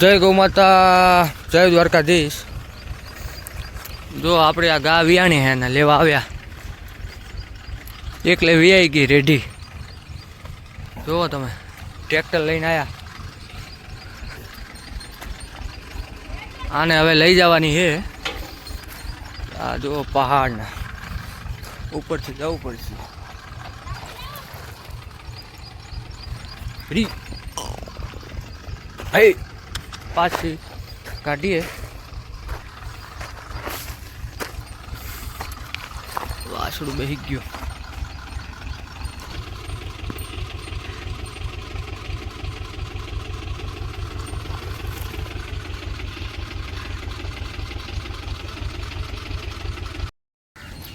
જય ગૌ માતા, જય દ્વારકાધીશ. જો આપણે આ ગા વિયાણી હે ને લેવા આવ્યા. એકલે વિયાઈ ગઈ રેઢી. જુઓ તમે, ટ્રેક્ટર લઈને આવ્યા આને હવે લઈ જવાની છે આ જો પહાડના ઉપરથી જવું પડશે. રી. હે. પાછી કાઢીએ. વાસડું બેસી ગયું.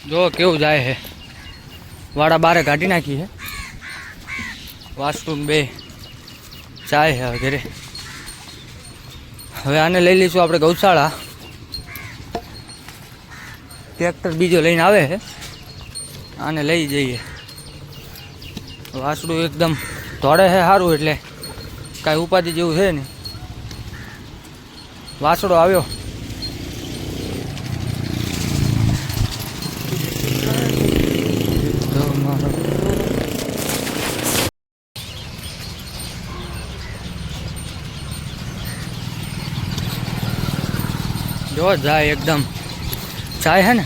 જો કેવું જાય છે વાડા બારે કાઢી નાખી છે વાસણું બે. જાય છે વગેરે હવે આને લઈ લઈશું આપણે ગૌશાળા. ટ્રેક્ટર બીજો લઈને આવે છે. આને લઈ જઈએ. વાસડું એકદમ ધોળે છે સારું એટલે. કાંઈ ઉપાધિ જેવું છે ને વાસડો આવ્યો તો મારો જો જાય એકદમ. જાય હે ને?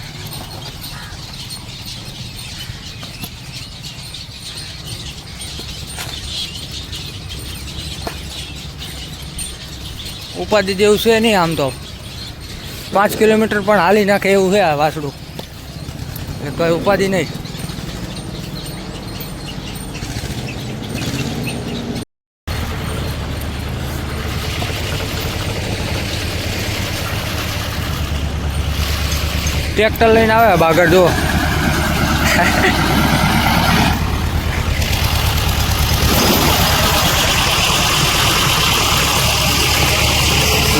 ઉપાધિ જેવું છે નહીં આમ તો. પાંચ કિલોમીટર પણ હાલી નાખે એવું છે આ વાસડું. એટલે કઈ ઉપાધિ નહીં. ટ્રેક્ટર લઈને આવે બાગડ, જો.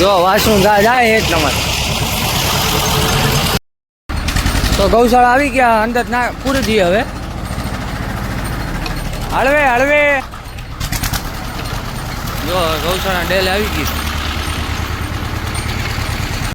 જો, વાસણું ગા જાય એક નંબર તો ગૌશાળા આવી ગયા, અંદર ના પૂરી દઈએ હવે. હળવે હળવે જો, ગૌશાળા ડેલ આવી ગઈ.